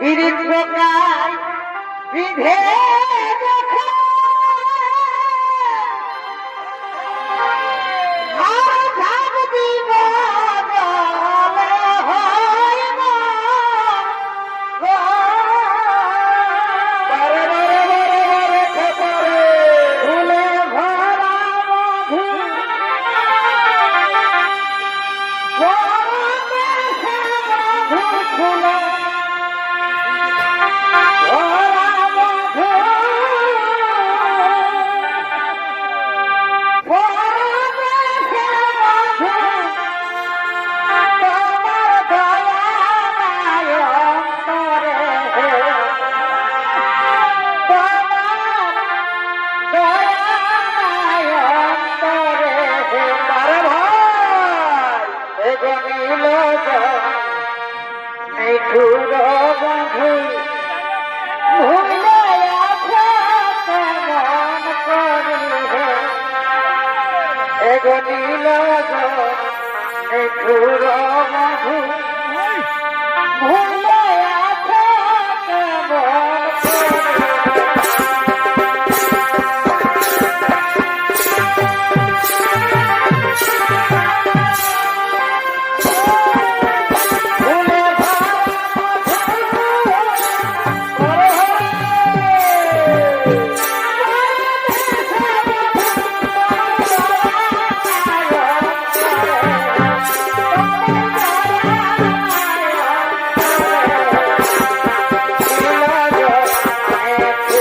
Irit প্রকার বিধে দেখা গনিল একটু রবা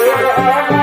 Yeah.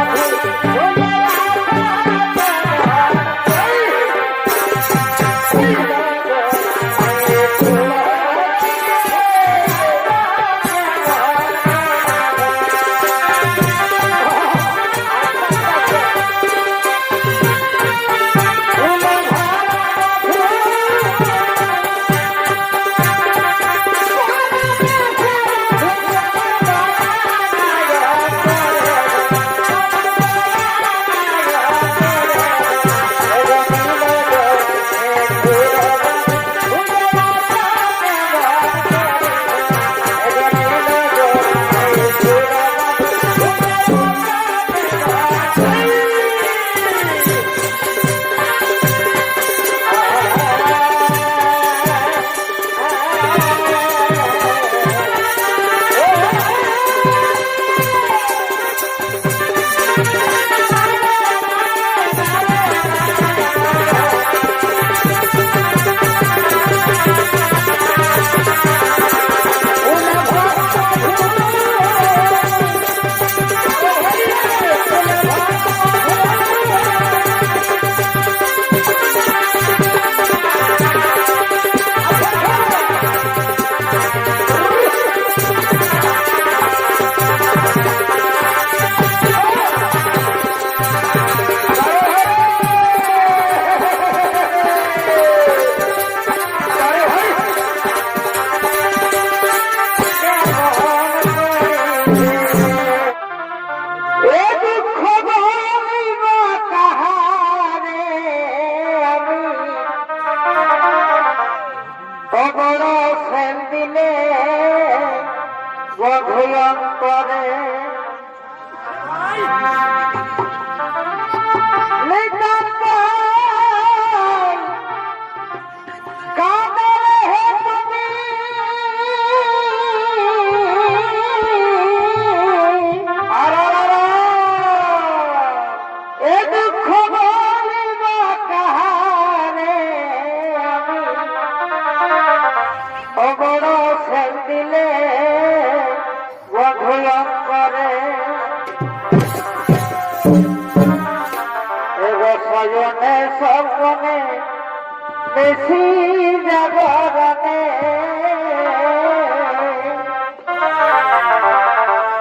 Yeah.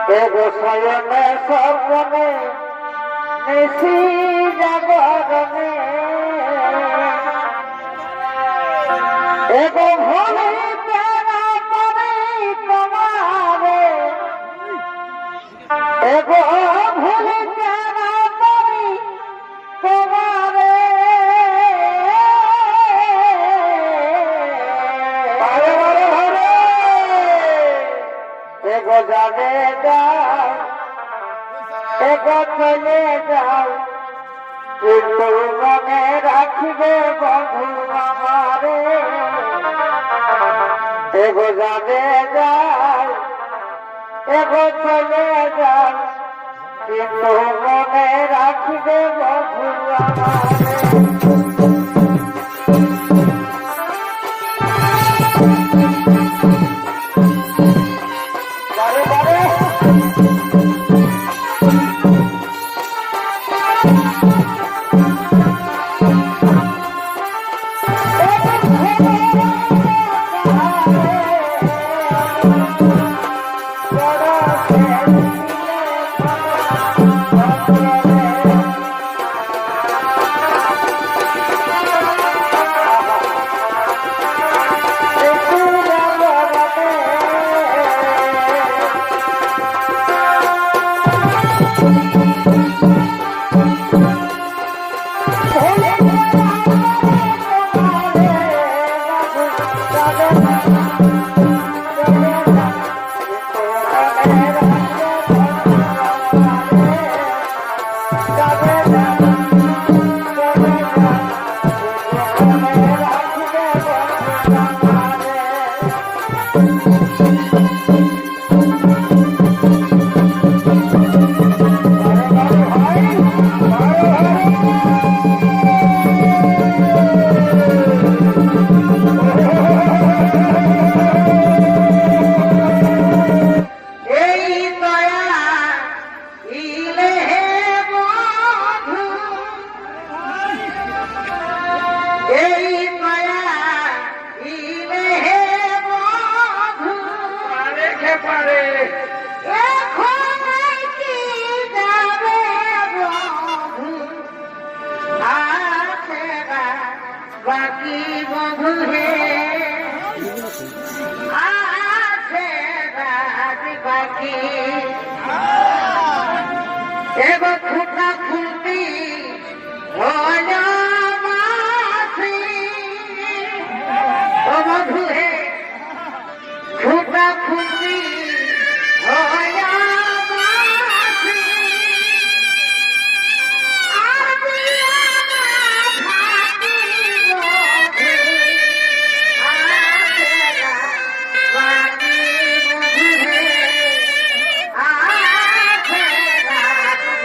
দেব শয়নে স্বপ্নে নিশি জাগরণে। এগো রাখবে বন্ধু আমারে এগো যাবে যাও এগো চলে যাও কিন্তু মনে রাখবে বন্ধু আমারে বাকি বধু হে? আছে বাকি? এগো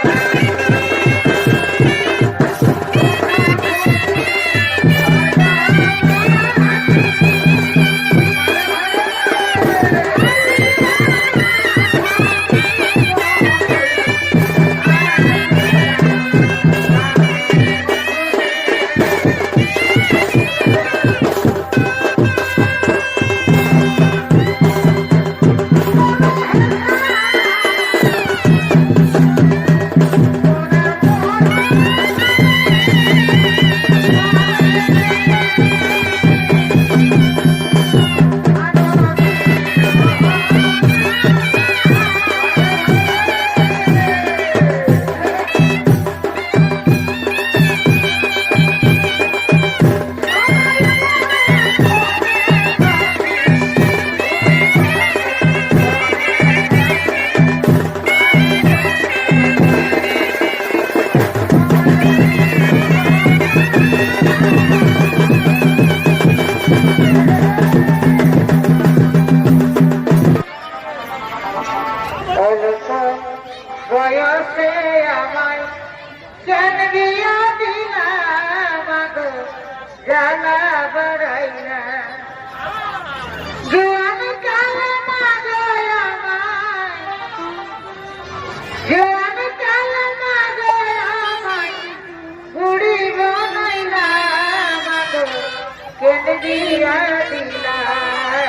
Thank you. বয়সে আমায় কেন দিয়া দিলাম গো জ্বালা বাড়াইনা জোয়ান কালে মাগো আমায়। জোয়ান কালে মাগো বুড়ি বানাইলা মাগো। কেন দিয়া দিলাম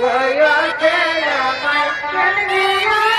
বয়সে আমায় Yeah.